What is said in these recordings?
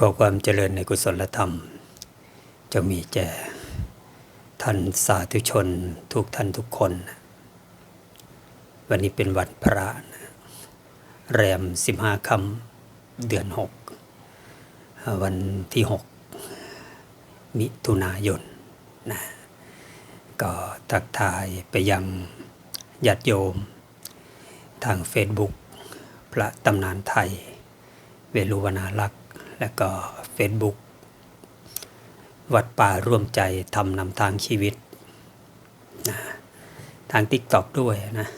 ก็ความเจริญในกุศลธรรม จะมีแก่ท่านสาธุชนทุกท่านทุกคน วันนี้เป็นวันพระนะแรมสิบห้าคำเดือนหกวันที่หกมิถุนายนนะก็ทักทายไปยังญาติโยม ทางเฟซบุ๊กพระตำนานไทย เวลุวนาลักษ และก็เฟซบุ๊กวัดป่าร่วมใจทำนำทางชีวิตนะทางติ๊กต็อกด้วยนะ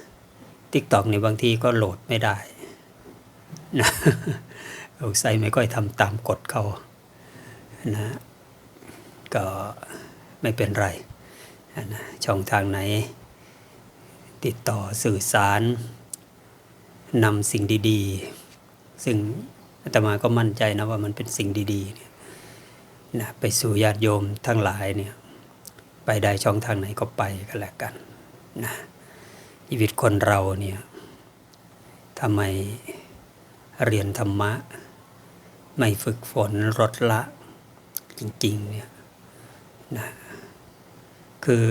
ติ๊กต็อกในบางทีก็โหลดไม่ได้นะเอาใส่ไม่ค่อยทำตามกฎเขานะก็ไม่เป็นไรนะช่องทางไหน ติดต่อสื่อสารนำสิ่งดี ๆ ซึ่ง อาตมาก็มั่นใจนะว่ามันเป็นสิ่งดีๆเนี่ยนะไปสู่ญาติโยมทั้งหลายเนี่ยไปได้ช่องทางไหนก็ไปก็แล้วกันนะชีวิตคนเราเนี่ยทำไมเรียนธรรมะ ไม่ฝึกฝนลดละจริงๆเนี่ยนะคือ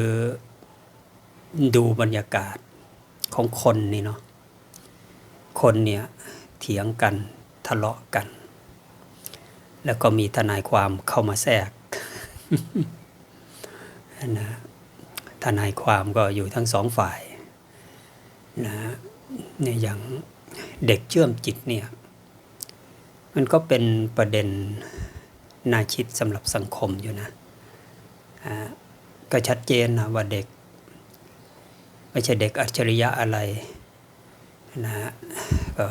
ดูบรรยากาศของคนนี่เนาะคนเนี่ยเถียงกัน ทะเลาะกัน แล้วก็มีทนายความเข้ามาแทรกนะทนายความก็อยู่ทั้งสองฝ่ายนะเนี่ยอย่างเด็กเชื่อมจิตเนี่ย มันก็เป็นประเด็นน่าคิดสำหรับสังคมอยู่นะก็ชัดเจนนะว่าเด็ก ไม่ใช่เด็กอัจฉริยะอะไรนะก็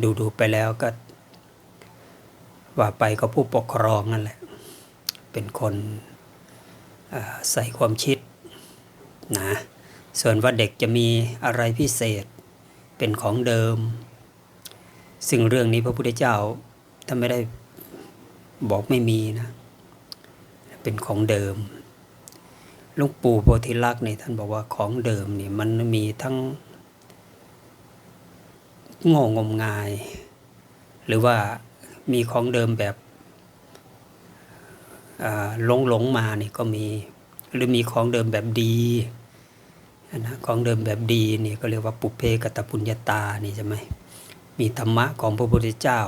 ดูดูไปแล้วก็ ว่าไปก็ผู้ปกครองนั่นแหละ เป็นคนใส่ความคิดนะส่วนว่าเด็กจะมีอะไรพิเศษเป็นของเดิม ซึ่งเรื่องนี้พระพุทธเจ้าท่านไม่ได้บอกไม่มีนะ เป็นของเดิมหลุงปู่โพธิลักษณ์เนี่ยท่านบอกว่าของเดิมเนี่ยมันมีทั้ง โง่งมงาย หรือว่ามีของเดิมแบบหลงหลงมานี่ก็มี หรือมีของเดิมแบบดีนะของเดิมแบบดีนี่ก็เรียกว่าปุเพกตปุญญาตานี่ใช่ไหมมีธรรมะของพระพุทธเจ้า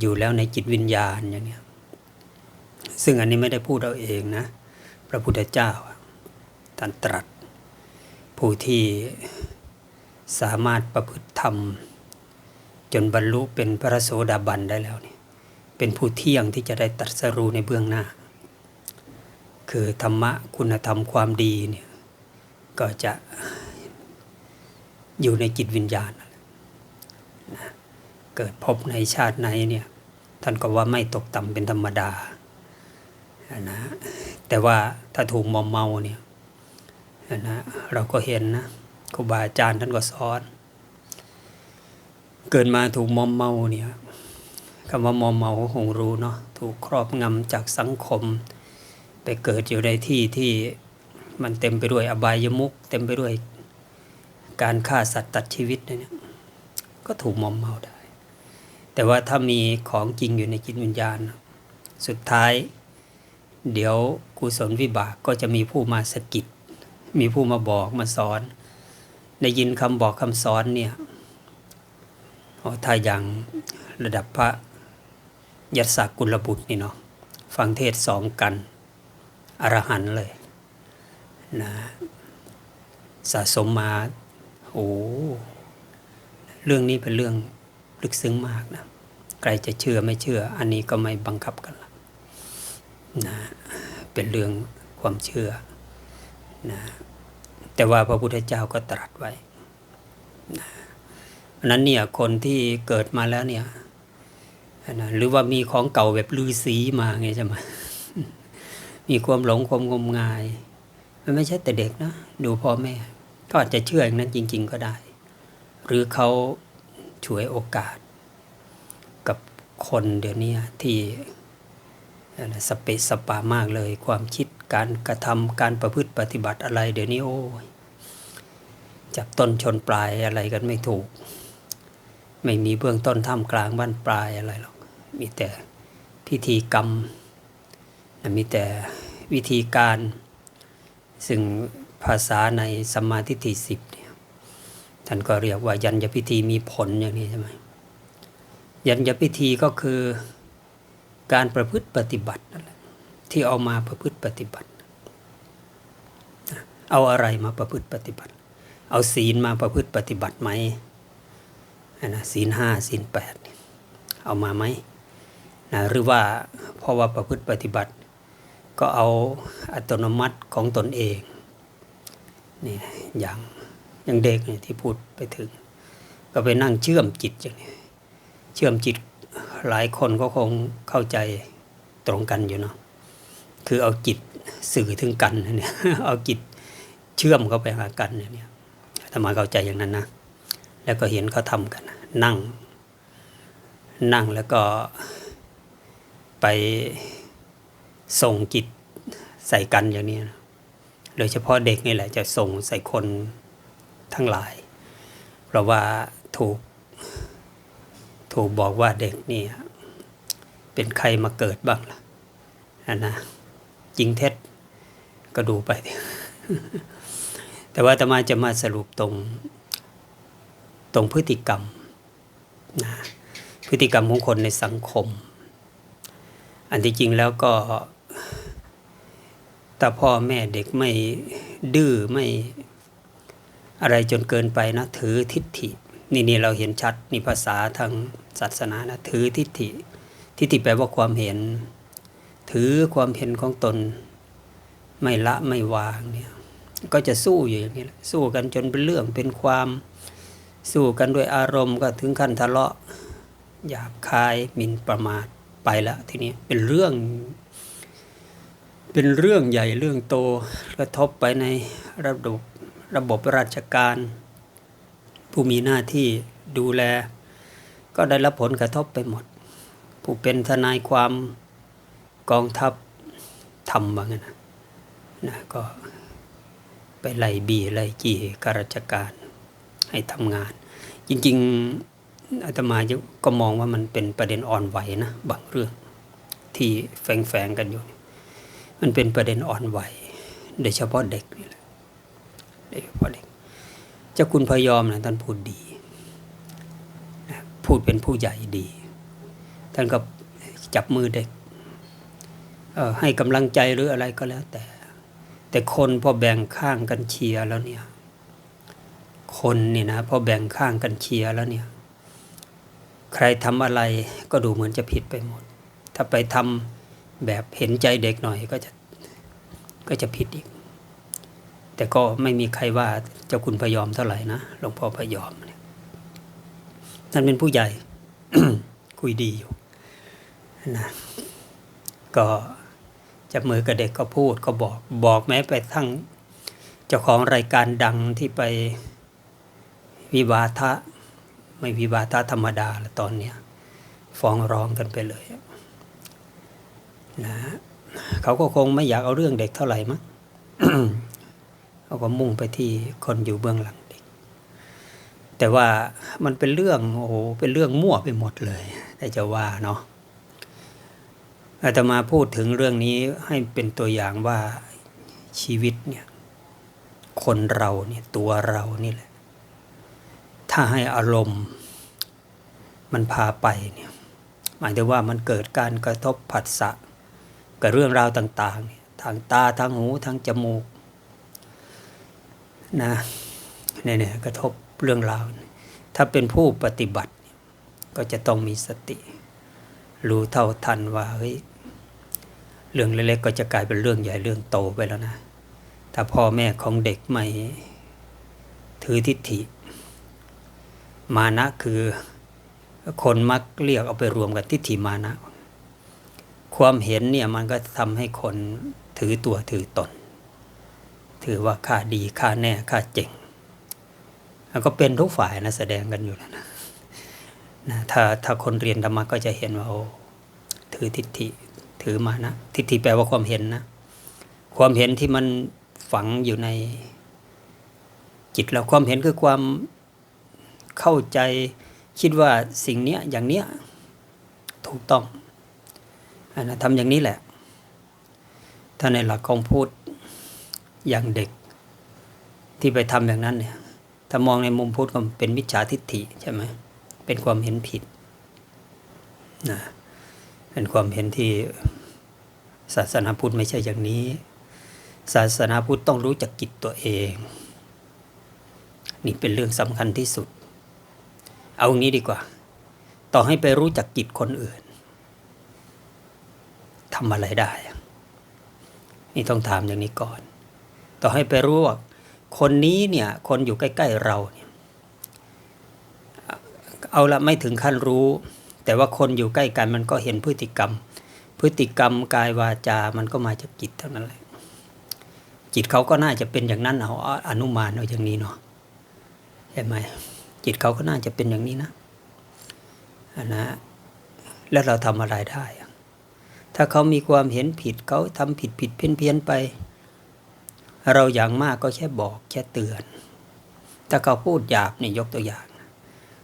อยู่แล้วในจิตวิญญาณอย่างนี้ซึ่งอันนี้ไม่ได้พูดเอาเองนะพระพุทธเจ้าท่านตรัส ผู้ที่สามารถประพฤติธรรม จนบรรลุเป็นพระโสดาบันได้แล้วนี่เป็นผู้เที่ยงที่จะได้ตัดสรู้ในเบื้องหน้า คือธรรมะคุณธรรมความดีเนี่ยก็จะอยู่ในจิตวิญญาณนะเกิดพบในชาติไหนเนี่ยท่านก็ว่าไม่ตกต่ำเป็นธรรมดานะแต่ว่าถ้าถูกมอมเมาเนี่ยนะเราก็เห็นนะครูบาอาจารย์ท่านก็สอน เกิดมาถูกมอมเมาเนี่ยคำว่ามอมเมาคงรู้เนาะถูกครอบงำจากสังคม ไปเกิดอยู่ในที่ที่มันเต็มไปด้วยอบายมุกเต็มไปด้วยการฆ่าสัตว์ตัดชีวิตเนี่ยก็ถูกมอมเมาได้ แต่ว่าถ้ามีของจริงอยู่ในจิตวิญญาณ สุดท้าย เดี๋ยวกุศลวิบากก็จะมีผู้มาสกิดมีผู้มาบอกมาสอน ได้ยินคำบอกคำสอนเนี่ย ถ้าอย่างระดับพระยัสกุลบุตรนี่เนาะฟังเทศสองกันอรหันเลยนะสะสมมาโอ้เรื่องนี้เป็นเรื่องลึกซึ้งมากนะใครจะเชื่อไม่เชื่อ อันนี้ก็ไม่บังคับกันละนะเป็นเรื่องความเชื่อนะแต่ว่าพระพุทธเจ้าก็ตรัสไว้นะ นั้นเนี่ยคนที่เกิดมาแล้วเนี่ยนะหรือว่ามีของเก่าแบบลือสีมาไงใช่ไหมมีความหลงความงมงาย มันไม่ใช่แต่เด็กนะ ดูพ่อแม่ ก็อาจจะเชื่ออย่างนั้นจริง ๆ ก็ได้ หรือเขาช่วยโอกาส กับคนเดี๋ยวนี้ที่สเปซสปามากเลย ความคิดการกระทำการประพฤติปฏิบัติอะไร เดี๋ยวนี้โอ้จับต้นชนปลายอะไรกันไม่ถูก ไม่มีเบื้องต้นท่ามกลางบ้านปลายอะไรหรอก มีแต่พิธีกรรม มีแต่วิธีการ ซึ่งภาษาในสมมาทิฏฐิสิบเนี่ยท่านก็เรียกว่ายัญญพิธีมีผลอย่างนี้ใช่ไหมยัญญพิธีก็คือการประพฤติปฏิบัตินั่นแหละที่เอามาประพฤติปฏิบัติ เอาอะไรมาประพฤติปฏิบัติ เอาศีลมาประพฤติปฏิบัติไหม นะศีลห้าศีลแปดเอามาไหมนะหรือว่าเพราะว่าประพฤติปฏิบัติ ก็เอาอัตโนมัติของตนเองนี่อย่างอย่างเด็กเนี่ยที่พูดไปถึง ก็ไปนั่งเชื่อมจิตอย่างนี้เชื่อมจิตหลายคนก็คงเข้าใจตรงกันอยู่เนาะคือเอาจิตสื่อถึงกันเนี่ยเอาจิตเชื่อมเข้าไปหากันเนี่ยถ้ามาเข้าใจอย่างนั้นนะ แล้วก็เห็นเขาทำกัน นั่ง นั่งแล้วก็ไปส่งจิตใส่กันอย่างนี้นะโดยเฉพาะเด็กนี่แหละจะส่งใส่คนทั้งหลาย เพราะว่าถูกถูกบอกว่าเด็กนี่เป็นใครมาเกิดบ้างล่ะนนะจริงเท็จก็ดูไป แต่ว่าอาตมาจะมาสรุปตรง ตรงพฤติกรรมนะพฤติกรรมของคนในสังคม อันที่จริงแล้วก็ถ้าพ่อแม่เด็กไม่ดื้อไม่อะไรจนเกินไปนะถือทิฏฐิ นี่นี่เราเห็นชัดนี่ภาษาทางศาสนานะถือทิฏฐิ ทิฏฐิแปลว่าความเห็น ถือความเห็นของตน ไม่ละไม่วางเนี่ยก็จะสู้อยู่อย่างนี้สู้กันจนเป็นเรื่องเป็นความ สู้กันด้วยอารมณ์ก็ถึงขั้นทะเลาะหยาบคายหมิ่นประมาทไปแล้วทีนี้เป็นเรื่อง เป็นเรื่องใหญ่เรื่องโตกระทบไปในระบบระบบราชการ ผู้มีหน้าที่ดูแล ก็ได้รับผลกระทบไปหมด ผู้เป็นทนายความกองทัพทำว่างั้นนะนะก็ไปไล่บีไล่จีข้าราชการ ให้ทำงาน จริงๆอาตมาก็มองว่ามันเป็นประเด็นอ่อนไหวนะบางเรื่องที่แฝงๆกันอยู่ มันเป็นประเด็นอ่อนไหวโดยเฉพาะเด็กนี่แหละโดยเฉพาะเด็กเจ้าคุณพยอมนะท่านพูดดีพูดเป็นผู้ใหญ่ดี ท่านก็จับมือเด็กให้กำลังใจหรืออะไรก็แล้วแต่ แต่คนพอแบ่งข้างกันเชียร์แล้วเนี่ย คนนี่นะพอแบ่งข้างกันเชียร์แล้วเนี่ย ใครทำอะไรก็ดูเหมือนจะผิดไปหมด ถ้าไปทำแบบเห็นใจเด็กหน่อยก็จะก็จะผิดอีก แต่ก็ไม่มีใครว่าเจ้าคุณพยอมเท่าไหร่นะหลวงพ่อพยอมเนี่ยท่านเป็นผู้ใหญ่คุยดีอยู่นะก็จับมือกับเด็กก็พูดก็บอกบอกแม้ไปทั้งเจ้าของรายการดังที่ไป วิวาทะไม่วิวาทะธรรมดาละตอนเนี้ยฟ้องร้องกันไปเลยนะเขาก็คงไม่อยากเอาเรื่องเด็กเท่าไหร่มั้งเขาก็มุ่งไปที่คนอยู่เบื้องหลังเด็ก แต่ว่ามันเป็นเรื่องโอ้โหเป็นเรื่องมั่วไปหมดเลยแต่จะว่าเนาะอาตมาพูดถึงเรื่องนี้ให้เป็นตัวอย่างว่าชีวิตเนี่ย คนเราเนี่ยตัวเรานี่แหละ ถ้าให้อารมณ์มันพาไปเนี่ยหมายถึงว่ามันเกิดการกระทบผัสสะกับเรื่องราวต่างๆ ทางตาทางหูทางจมูกนะเนี่ยกระทบเรื่องราว ถ้าเป็นผู้ปฏิบัติ ก็จะต้องมีสติ รู้เท่าทันว่าเฮ้ยเรื่องเล็กๆก็จะกลายเป็นเรื่องใหญ่เรื่องโตไปแล้วนะ ถ้าพ่อแม่ของเด็กไม่ถือทิฏฐิ มานะคือคนมักเรียกเอาไปรวมกับทิฏฐิมานะ ความเห็นเนี่ยมันก็ทำให้คนถือตัวถือตน ถือว่าข้าดีข้าแน่ข้าเจ๋งแล้วก็เป็นทุกฝ่ายนะแสดงกันอยู่แล้วนะนะถ้าถ้าคนเรียนธรรมะก็จะเห็นว่าโอ้ถือทิฏฐิถือมานะ ทิฏฐิแปลว่าความเห็นนะ ความเห็นที่มันฝังอยู่ในจิตเราความเห็นคือความ เข้าใจคิดว่าสิ่งเนี้ยอย่างเนี้ยถูกต้องอันนะทำอย่างนี้แหละ ถ้าในหลักของพูดอย่างเด็กที่ไปทำอย่างนั้นเนี่ย ถ้ามองในมุมพุทธก็เป็นมิจฉาทิฏฐิใช่ไหม เป็นความเห็นผิดนะเป็นความเห็นที่ศาสนาพุทธไม่ใช่อย่างนี้ ศาสนาพุทธต้องรู้จักจิตตัวเอง นี่เป็นเรื่องสำคัญที่สุด เอางี้ดีกว่า ต่อให้ไปรู้จักจิตคนอื่นทำอะไรได้ นี่ต้องถามอย่างนี้ก่อน ต่อให้ไปรู้ว่าคนนี้เนี่ย คนอยู่ใกล้ ๆเราเนี่ย เอาละไม่ถึงขั้นรู้ แต่ว่าคนอยู่ใกล้กันมันก็เห็นพฤติกรรม พฤติกรรมกายวาจา มันก็มาจากจิตเท่านั้นแหละ จิตเขาก็น่าจะเป็นอย่างนั้นเอาอนุมานเอาอย่างนี้เนาะเห็นไหม จิตเขาก็น่าจะเป็นอย่างนี้นะนะแล้วเราทำอะไรได้ ถ้าเขามีความเห็นผิดเขาทำผิดผิดเพี้ยนเพี้ยนไป เราอย่างมากก็แค่บอกแค่เตือน ถ้าเขาพูดหยาบนี่ยกตัวอย่าง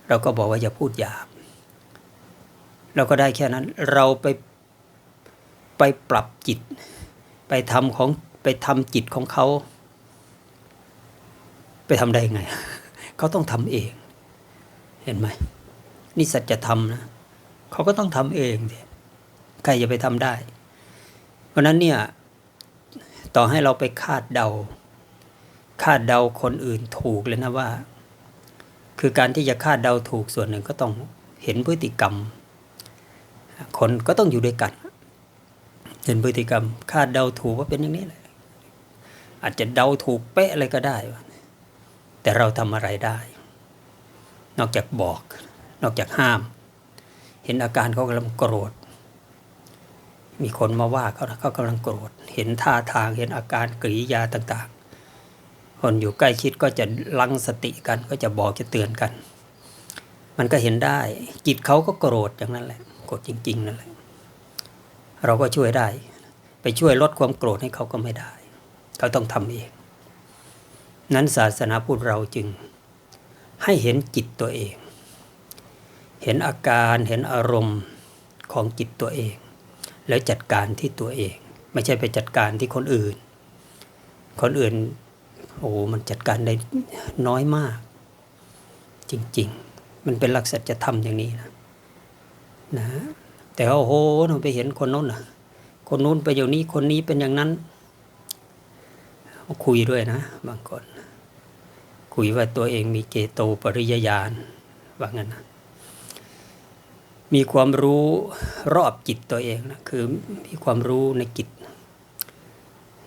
เราก็บอกว่าอย่าพูดหยาบ เราก็ได้แค่นั้น เราไปไปปรับจิต ไปทำของไปทำจิตของเขา ไปทำได้ไง เขาต้องทำเอง เห็นไหมนี่สัจธรรมนะเขาก็ต้องทำเองสิใครจะไปทำได้ เพราะนั้นเนี่ยต่อให้เราไปคาดเดา คาดเดาคนอื่นถูกเลยนะว่า คือการที่จะคาดเดาถูกส่วนหนึ่งก็ต้องเห็นพฤติกรรม คนก็ต้องอยู่ด้วยกัน เห็นพฤติกรรม คาดเดาถูกว่าเป็นอย่างนี้แหละอาจจะเดาถูกเป๊ะอะไรก็ได้ แต่เราทำอะไรได้ นอกจากบอก นอกจากห้าม เห็นอาการเขากำลังโกรธ มีคนมาว่าเขาเขากำลังโกรธ เห็นท่าทางเห็นอาการกริยาต่างๆ คนอยู่ใกล้ชิดก็จะลังสติกันก็จะบอกจะเตือนกัน มันก็เห็นได้จิตเขาก็โกรธอย่างนั้นแหละโกรธจริง ๆนั่นแหละเราก็ช่วยได้ ไปช่วยลดความโกรธให้เขาก็ไม่ได้ เขาต้องทำเองนั้นศาสนาพุทธเราจึง ให้เห็นจิตตัวเอง เห็นอาการเห็นอารมณ์ของจิตตัวเอง แล้วจัดการที่ตัวเอง ไม่ใช่ไปจัดการที่คนอื่น คนอื่นโอ้มันจัดการได้น้อยมาก จริง ๆ มันเป็นหลักสัจธรรมอย่างนี้นะนะแต่ว่าโอ้โหเราไปเห็นคนโน้นนะคนนู้นไปอย่างนี้คนนี้เป็นอย่างนั้นคุยด้วยนะบางคน คุยว่าตัวเองมีเจโตปริยญาณว่างั้นนะมีความรู้รอบจิตตัวเองนะคือมีความรู้ในจิต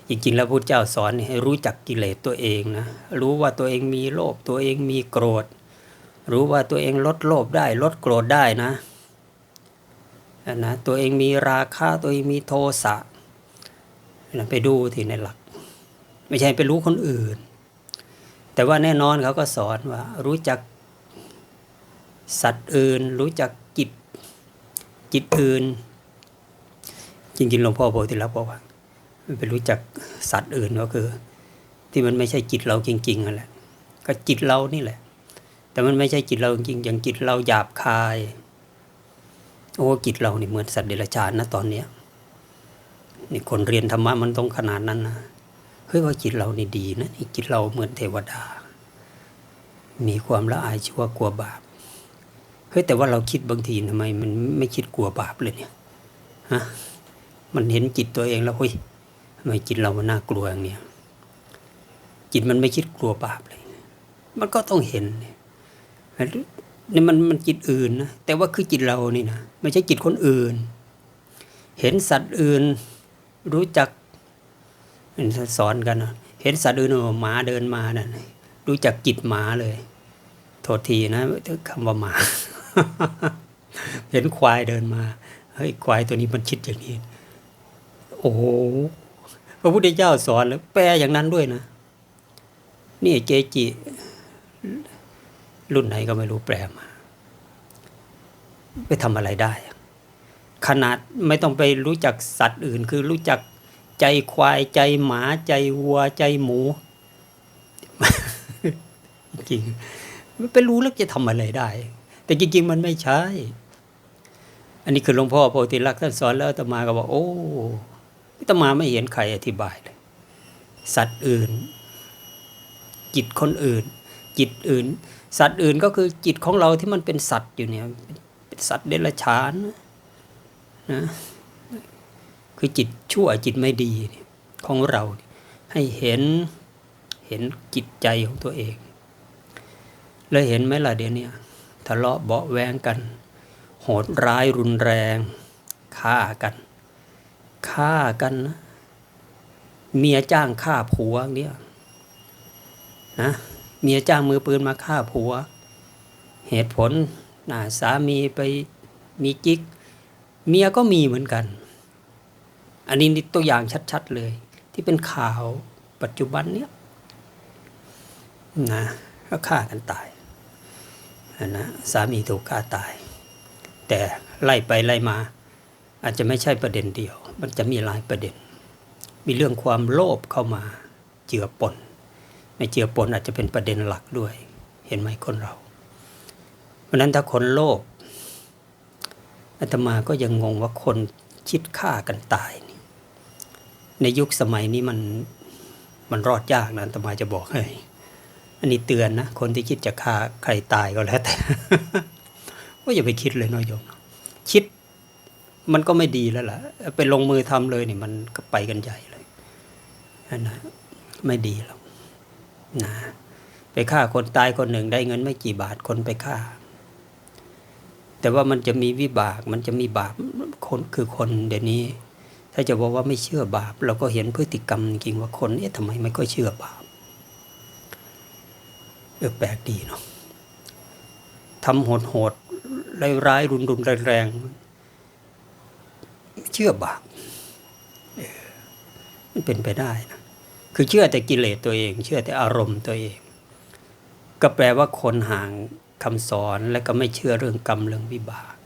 จริงๆแล้วพระเจ้าสอนให้รู้จักกิเลสตัวเองนะรู้ว่าตัวเองมีโลภตัวเองมีโกรธ รู้ว่าตัวเองลดโลภได้ ลดโกรธได้นะนะตัวเองมีราคะตัวเองมีโทสะนะไปดูที่ในหลัก ไม่ใช่ไปรู้คนอื่น แต่ว่าแน่นอนเขาก็สอนว่า รู้จักสัตว์อื่น รู้จักจิตจิตอื่น จริงๆหลวงพ่อโพธิลักษณ์บอกว่าไปรู้จักสัตว์อื่นก็คือ ที่มันไม่ใช่จิตเราจริงๆนั่นแหละก็จิตเรานี่แหละ แต่มันไม่ใช่จิตเราจริงๆอย่างจิตเราหยาบคาย โอ้จิตเรานี่เหมือนสัตว์เดรัจฉานนะตอนเนี้ยนี่คนเรียนธรรมะมันต้องขนาดนั้นนะ เฮ้ยว่าจิตเรานี่ดีนะจิตเราเหมือนเทวดา มีความละอายชั่วกลัวบาปเฮ้ยแต่ว่าเราคิดบางทีทำไม มันไม่คิดกลัวบาปเลยเนี่ยฮะมันเห็นจิตตัวเองแล้วเฮ้ยทำไมจิตเรามันน่ากลัวอย่างเนี้ยจิตมันไม่คิดกลัวบาปเลย มันก็ต้องเห็นเนี่ยนี่มันมันจิตอื่นนะแต่ว่าคือจิตเรานี่นะไม่ใช่จิตคนอื่น เห็นสัตว์อื่น รู้จัก สอนกันนะเห็นสัตว์อื่นหมาเดินมานะ่ะรู้จักจิตหมาเลย โทษทีนะคำว่าหมา เห็นควายเดินมาเฮ้ยควายตัวนี้มันคิดอย่างนี้ โอ้โพระพุทธเจ้าสอนแล้วแปลอย่างนั้นด้วยนะนี่เจจิ รุ่นไหนก็ไม่รู้แปลมา ไปทำอะไรได้ ขนาดไม่ต้องไปรู้จักสัตว์อื่น คือรู้จัก ใจควายใจหมาใจวัวใจหมู จริงมันไปรู้แล้วจะทำอะไรได้ แต่จริง ๆ มันไม่ใช่ อันนี้คือหลวงพ่อโพธิลักษณ์ท่านสอนแล้วตมาก็บอกโอ้ตมาไม่เห็นใครอธิบายเลยสัตว์อื่น จิตคนอื่น จิตอื่น สัตว์อื่นก็คือจิตของเราที่มันเป็นสัตว์อยู่เนี่ยเป็นสัตว์เดรัจฉานนะ คือจิตชั่วจิตไม่ดีนี่ของเราให้เห็นเห็นจิตใจของตัวเอง แล้วเห็นไหมล่ะเดี๋ยวนี้ทะเลาะเบาแวงกัน โหดร้ายรุนแรงฆ่ากันฆ่ากันนะเมียจ้างฆ่าผัวเนี่ยนะเมียจ้างมือปืนมาฆ่าผัว เหตุผลนะสามีไปมีจิก เมียก็มีเหมือนกัน อันนี้นี่ตัวอย่างชัดๆเลย ที่เป็นข่าวปัจจุบันเนี้ยนะก็ฆ่ากันตายนะสามีถูกฆ่าตาย แต่ไล่ไปไล่มา อาจจะไม่ใช่ประเด็นเดียว มันจะมีหลายประเด็น มีเรื่องความโลภเข้ามาเจือปนไม่เจือปนอาจจะเป็นประเด็นหลักด้วย เห็นไหมคนเรา เพราะฉะนั้นถ้าคนโลภอาตมาก็ยังงงว่าคนคิดฆ่ากันตาย ในยุคสมัยนี้มันมันรอดยากนะตมาจะบอกให้ อันนี้เตือนนะ คนที่คิดจะฆ่าใครตายก็แล้วแต่ว่าอย่าไปคิดเลยน้อยโยมคิดมันก็ไม่ดีแล้วล่ะ ไปลงมือทำเลยนี่มันก็ไปกันใหญ่เลยอันนะไม่ดีหรอกนะไปฆ่าคนตายคนหนึ่งได้เงินไม่กี่บาทคนไปฆ่า แต่ว่ามันจะมีวิบาก มันจะมีบาปคนคือคนเดี๋ยวนี้ ถ้าจะบอกว่าไม่เชื่อบาป เราก็เห็นพฤติกรรมจริงว่าคนเอ๊ะทำไมไม่ค่อยเชื่อบาปเออแปลกดีเนาะทำโหดโหดร้ายๆรุนรุนแรงแรงเชื่อบาปมันเป็นไปได้นะคือเชื่อแต่กิเลสตัวเอง เชื่อแต่อารมณ์ตัวเอง ก็แปลว่าคนห่างคำสอนและก็ไม่เชื่อเรื่องกรรมเรื่องวิบาก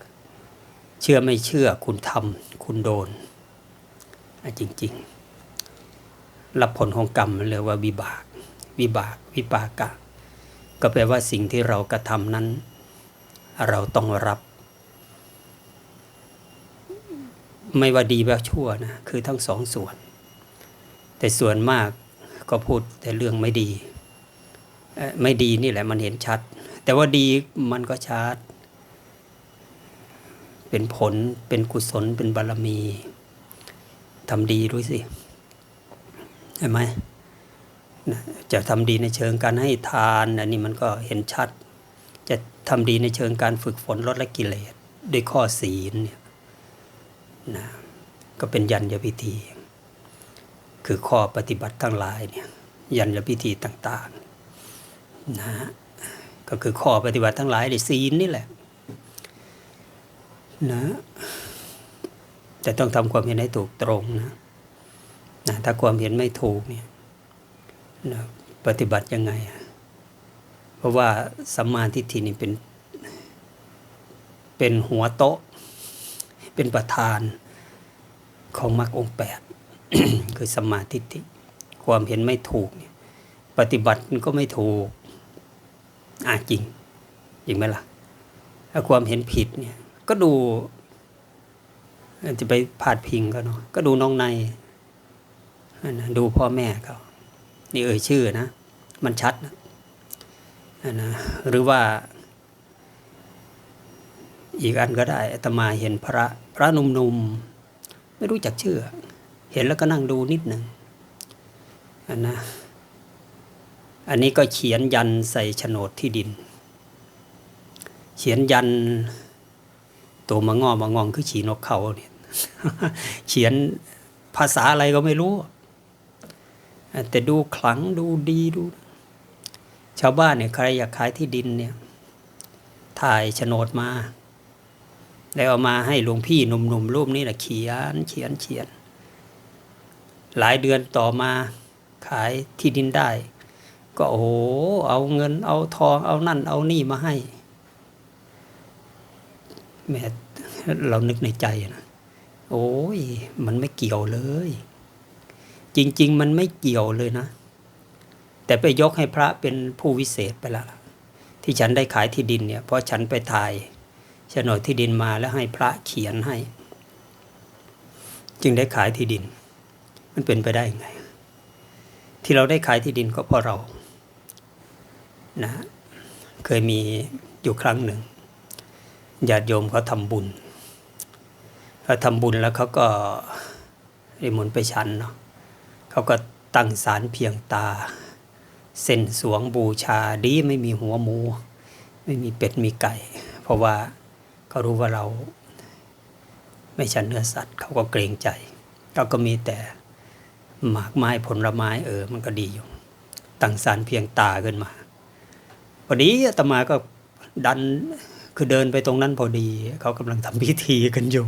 เชื่อไม่เชื่อคุณทำคุณโดน จริง ๆ รับผลของกรรมเรียกว่าวิบาก วิบาก วิปากะ ก็แปลว่าสิ่งที่เรากระทำนั้น เราต้องรับ ไม่ว่าดีว่าชั่วนะคือทั้งสองส่วน แต่ส่วนมากก็พูดแต่เรื่องไม่ดี ไม่ดีนี่แหละมันเห็นชัด แต่ว่าดีมันก็ชัดเป็นผลเป็นกุศลเป็นบารมี ทำดีด้วยสิใช่ไหมจะทำดีในเชิงการให้ทานอันนี้มันก็เห็นชัด จะทำดีในเชิงการฝึกฝนลดละกิเลสด้วยข้อศีลเนี่ยนะก็เป็นยัญญพิธี คือข้อปฏิบัติทั้งหลายเนี่ยยัญญพิธีต่างๆนะก็คือข้อปฏิบัติทั้งหลายในศีลนี่แหละนะ แต่ต้องทำความเห็นให้ถูกตรงนะนะถ้าความเห็นไม่ถูกเนี่ยนะปฏิบัติยังไง เพราะว่าสัมมาทิฏฐินี่เป็น เป็นหัวโต๊ะ เป็นประธานของมรรคองแปดคือสัมมาทิฏฐิความเห็นไม่ถูกเนี่ยปฏิบัติมันก็ไม่ถูกอะจริงจริงไหมล่ะถ้าความเห็นผิดเนี่ยก็ดู จะไปพาดพิงก็เนาะก็ดูน้องในนะดูพ่อแม่เขานี่เอ่ยชื่อนะ มันชัดนะนะหรือว่า อีกอันก็ได้ตมาเห็นพระพระหนุ่มๆไม่รู้จักชื่อ เห็นแล้วก็นั่งดูนิดหนึ่งอันนะอันนี้ก็เขียนยันใส่โฉนดที่ดิน เขียนยันตัวมางอมางองคือฉีนกเขาเนี่ย เขียนภาษาอะไรก็ไม่รู้ แต่ดูขลังดูดีดู ชาวบ้านเนี่ยใครอยากขายที่ดินเนี่ย ถ่ายโฉนดมา แล้วเอามาให้หลวงพี่หนุ่มๆรูปนี้แหละเขียนเขียนเขียน หลายเดือนต่อมาขายที่ดินได้ ก็โอ้โหเอาเงินเอาทองเอานั่น เอานี่มาให้แม่เรานึกในใจนะ โอ้ย มันไม่เกี่ยวเลย จริง ๆ มันไม่เกี่ยวเลยนะ แต่ไปยกให้พระเป็นผู้วิเศษไปแล้วล่ะที่ฉันได้ขายที่ดินเนี่ยเพราะฉันไปถ่ายโฉนดที่ดินมาแล้วให้พระเขียนให้ จึงได้ขายที่ดิน มันเป็นไปได้ยังไง ที่เราได้ขายที่ดินก็เพราะเรานะเคยมีอยู่ครั้งหนึ่งญาติโยมเขาทำบุญ เขาทำบุญแล้วเขาก็ริมนต์ไปชันเนาะเขาก็ตั้งศาลเพียงตา เส้นสวงบูชาดีไม่มีหัวหมู ไม่มีเป็ดมีไก่ เพราะว่าเขารู้ว่าเราไม่ฉันเนื้อสัตว์เขาก็เกรงใจเขาก็มีแต่หมากไม้ผลไม้เออ มันก็ดีอยู่ตั้งสารเพียงตาขึ้นมาพอดีอาตมาก็ดันคือเดินไปตรงนั้นพอดี เขากำลังทำพิธีกันอยู่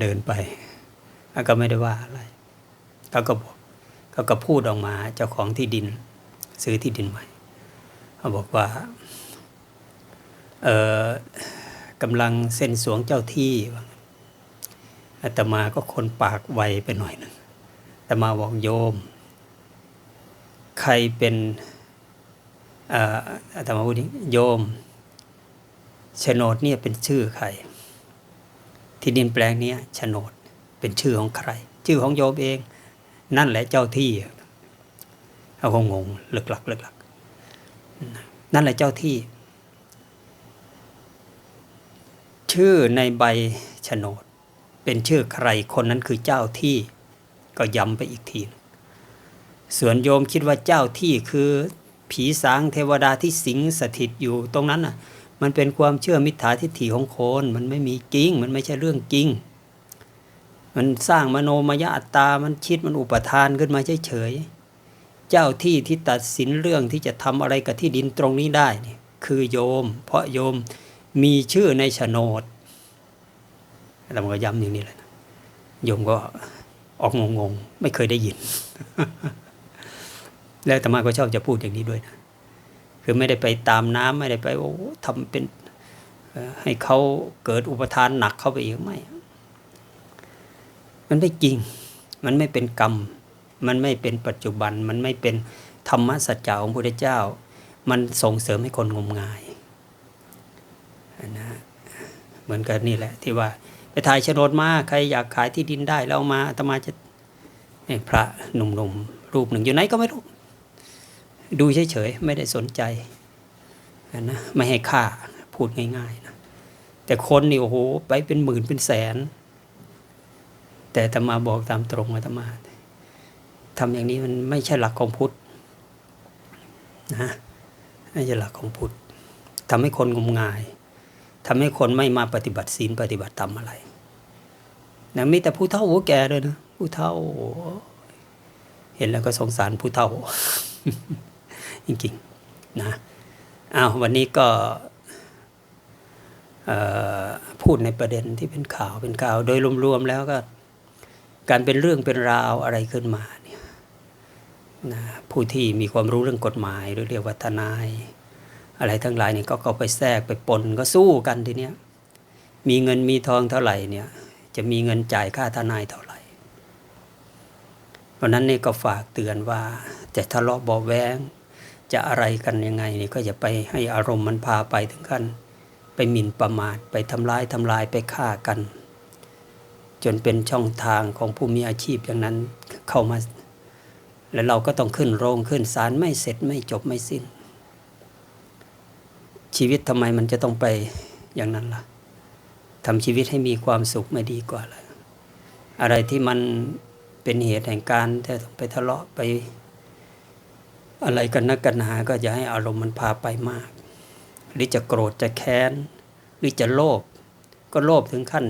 เดินไปแล้วก็ไม่ได้ว่าอะไรเขาก็บอกเขาก็พูดออกมาเจ้าของที่ดิน ซื้อที่ดินใหม่เขาบอกว่าเออกำลังเส้นสวงเจ้าที่อาตมาก็คนปากไวไปหน่อยหนึงอาตมาบอกโยม ใครเป็นเอ่ออาตมาพูดนี้โยมโฉนดเนี่ยเป็นชื่อใคร ที่ดินแปลงนี้โฉนดเป็นชื่อของใคร ชื่อของโยมเอง นั่นแหละเจ้าที่เขาคงงงเลึกหลักเลึกหลักนั่นแหละเจ้าที่ ชื่อในใบโฉนด เป็นชื่อใครคนนั้นคือเจ้าที่ ก็ย้ำไปอีกที ส่วนโยมคิดว่าเจ้าที่คือผีสางเทวดาที่สิงสถิตอยู่ตรงนั้นน่ะ มันเป็นความเชื่อมิจฉาทิฏฐิของคน มันไม่มีจริง มันไม่ใช่เรื่องจริง มันสร้างมโนมยอัตตา มันคิดมันอุปทานขึ้นมาเฉยๆ เจ้าที่ที่ตัดสินเรื่องที่จะทำอะไรกับที่ดินตรงนี้ได้เนี่ยคือโยม เพราะโยมมีชื่อในโฉนดเราก็ย้ำอย่างนี้เลยนะโยมก็ออกงงๆ ไม่เคยได้ยิน แล้วอาตมาก็ชอบจะพูดอย่างนี้ด้วยนะ คือไม่ได้ไปตามน้ำไม่ได้ไปโอ้ทำเป็นให้เขาเกิดอุปทานหนักเข้าไปอีกไม่ มันไม่จริง มันไม่เป็นกรรม มันไม่เป็นปัจจุบัน มันไม่เป็นธรรมสัจจะของพระพุทธเจ้า มันส่งเสริมให้คนงมงายนะเหมือนกันนี่แหละ ที่ว่าไปถ่ายโฉนดมาใครอยากขายที่ดินได้แล้วเอามาอาตมาจะพระหนุ่มๆรูปหนึ่งอยู่ไหนก็ไม่รู้ ดูเฉยๆไม่ได้สนใจนะไม่ให้ค่าพูดง่ายๆนะแต่คนนี่โอ้โหไปเป็นหมื่นเป็นแสน แต่อาตมาบอกตามตรงอาตมาทำอย่างนี้มันไม่ใช่หลักของพุทธนะไม่ใช่หลักของพุทธทำให้คนงมงายทำให้คนไม่มาปฏิบัติศีลปฏิบัติธรรมอะไรนะมีแต่ผู้เฒ่าผู้แก่เลยนะผู้เฒ่า เห็นแล้วก็สงสารผู้เฒ่า จริงๆนะอ้าววันนี้ก็พูดในประเด็นที่เป็นข่าวเป็นข่าว โดยรวมๆแล้วก็การเป็นเรื่องเป็นราวอะไรขึ้นมาเนี่ยนะผู้ที่มีความรู้เรื่องกฎหมายหรือเรียกว่าทนาย อะไรทั้งหลายเนี่ยก็เข้าไปแทรกไปปนก็สู้กันทีเนี้ยมีเงินมีทองเท่าไหร่เนี่ยจะมีเงินจ่ายค่าทนายเท่าไหร่ เพราะนั้นนี่ก็ฝากเตือนว่าจะทะเลาะเบาแวง จะอะไรกันยังไงนี่ก็อย่าไปให้อารมณ์มันพาไปถึงขั้นไปหมิ่นประมาทไปทำร้ายทำลายไปฆ่ากัน จนเป็นช่องทางของผู้มีอาชีพอย่างนั้นเข้ามา แล้วเราก็ต้องขึ้นโรงขึ้นศาลไม่เสร็จไม่จบไม่สิ้น ชีวิตทำไมมันจะต้องไปอย่างนั้นล่ะทำชีวิตให้มีความสุขไม่ดีกว่าเลยอะไรที่มันเป็นเหตุแห่งการที่ต้องไปทะเลาะไป อะไรกันนักกันหาก็อย่าให้อารมณ์มันพาไปมาก หรือจะโกรธจะแค้น หรือจะโลภก็โลภถึงขั้น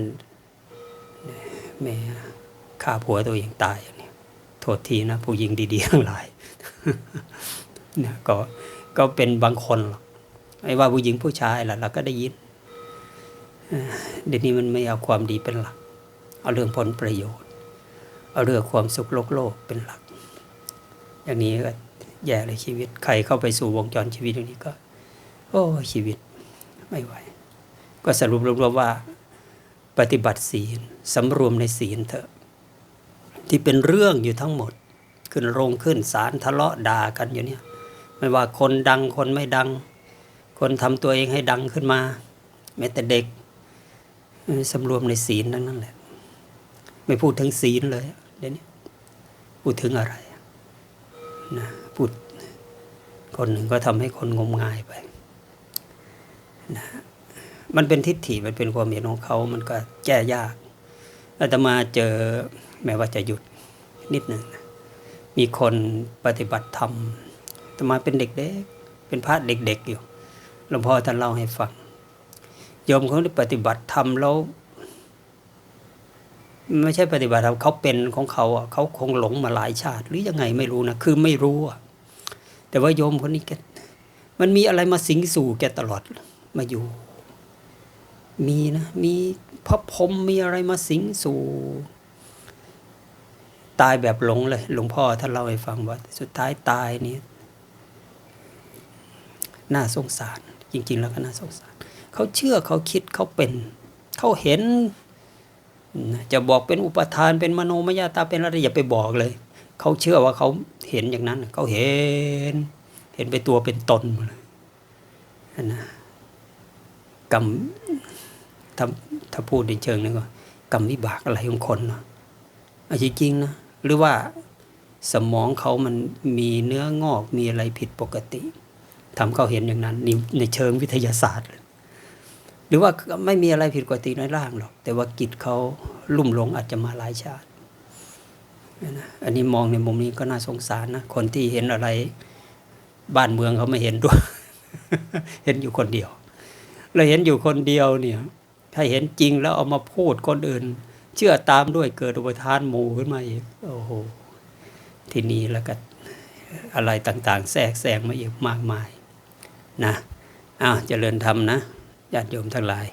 แม่ฆ่าผัวตัวเองตายนี้โทษทีนะ ผู้หญิงดีๆทั้งหลายเนี่ยก็ก็เป็นบางคนหรอกไอ้ว่าผู้หญิงผู้ชายล่ะเราก็ได้ยินเอ่อเดี๋ยวนี้มันไม่เอาความดีเป็นหลัก เอาเรื่องผลประโยชน์ เอาเรื่องความสุขโลกโลกเป็นหลัก อย่างนี้ก็ แย่เลยชีวิต ใครเข้าไปสู่วงจรชีวิตอย่างนี้ก็ โอ้ชีวิตไม่ไหว ก็สรุปรวมๆว่า ปฏิบัติศีลสำรวมในศีลเถอะ ที่เป็นเรื่องอยู่ทั้งหมด ขึ้นโรงขึ้นศาลทะเลาะด่ากันอยู่เนี่ย ไม่ว่าคนดังคนไม่ดัง คนทำตัวเองให้ดังขึ้นมาแม้แต่เด็กเออสำรวมในศีลทั้งนั้นแหละ ไม่พูดถึงศีลเลยเดี๋ยวนี้พูดถึงอะไรนะ พูดคนหนึ่งก็ทำให้คนงมงายไปนะมันเป็นทิฏฐิมันเป็นความเห็นของเขา มันก็แก้ยากอาตมาเจอแม้ว่าจะหยุดนิดหนึ่งนะมีคนปฏิบัติธรรมอาตมาเป็นเด็กๆเป็นพระเด็ก ๆ อยู่หลวงพ่อท่านเล่าให้ฟังโยมเขาได้ปฏิบัติธรรมแล้วไม่ใช่ปฏิบัติธรรมเขาเป็นของเขาอะเขาคงหลงมาหลายชาติ หรือยังไงไม่รู้นะคือไม่รู้อะ แต่ว่าโยมคนนี้แกมันมีอะไรมาสิงสู่แกตลอดมาอยู่ มีนะ มีพระพรหมมีอะไรมาสิงสู่ ตายแบบหลงเลย หลวงพ่อท่านเล่าให้ฟังว่า สุดท้ายตายนี่น่าสงสาร จริง ๆ แล้วก็น่าสงสาร เขาเชื่อเขาคิดเขาเป็น เขาเห็น จะบอกเป็นอุปทานเป็นมโนมยาตาเป็นอะไรอย่าไปบอกเลย เขาเชื่อว่าเขาเห็นอย่างนั้น เขาเห็น เห็นไปนตัวเป็นตนเลยนะกรรมถ้าถ้าพูดในเชิงนึงก็กรรมวิบากอะไรของคนเนาะอาจริงๆนะหรือว่าสมองเขามันมีเนื้องอกมีอะไรผิดปกติทำเขาเห็นอย่างนั้นนี่ในเชิงวิทยาศาสตร์ หรือว่าไม่มีอะไรผิดปกติในร่างหรอก แต่ว่ากิจเขาลุ่มหลงอาจจะมาหลายชาติ อันนี้มองในมุมนี้ก็น่าสงสารนะคนที่เห็นอะไร บ้านเมืองเขาไม่เห็นด้วย เห็นอยู่คนเดียวเราเห็นอยู่คนเดียวเนี่ย ถ้าเห็นจริงแล้วเอามาพูดคนอื่น เชื่อตามด้วยเกิดอุปทานหมู่ขึ้นมาอีกโอ้โหทีนี้แล้วก็อะไรต่างๆ แทรกแซงมาอีกมากมาย นะอ้าวเจริญธรรมนะญาติโยมทั้งหลาย